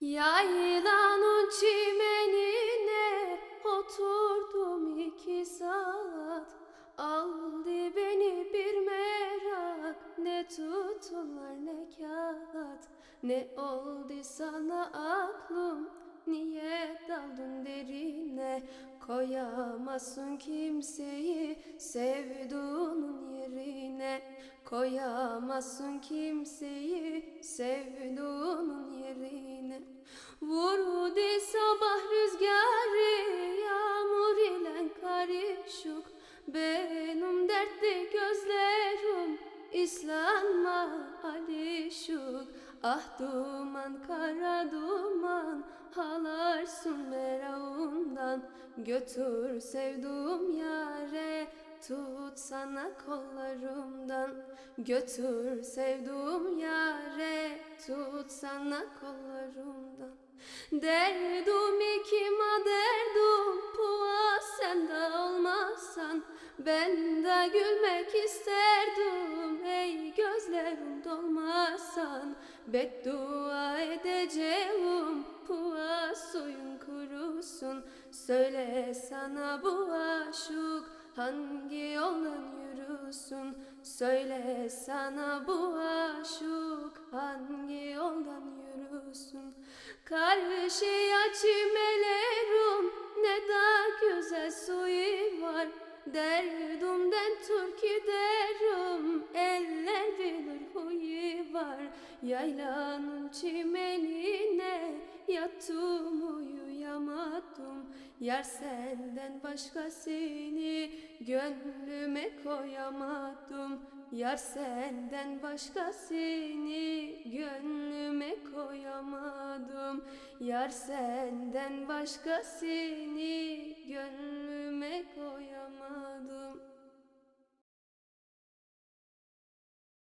Yaylanın çimenine oturdum iki saat. Aldı beni bir merak ne tutunlar ne kağıt. Ne oldu sana aklım niye daldın derine? Koyamazsın kimseyi sevduğunun yerine. Koyamazsın kimseyi sevduğunun sabah rüzgarı yağmur ile karışık. Benim dertli gözlerim İslanma alişuk Ah duman kara duman Halarsın meravundan Götür sevduğum yare Tut sana kollarımdan. Götür sevduğum yare Tut sana kollarımdan. Derdim Ben de gülmek isterdim Ey gözlerim dolmazsan Beddua edeceğim Pua suyun kurusun. Söyle sana bu aşık Hangi yoldan yürüsün? Söyle sana bu aşık Hangi yoldan yürüsün? Karşıya çimelerim Derdumden türkü derim Eller bilir huyu var. Yaylanın çimenine Yattım uyuyamadım. Yar senden başkasını Gönlüme koyamadım. Yar senden başkasını Gönlüme koyamadım. Yar senden başkasını Gönlüme yerine koyamadım.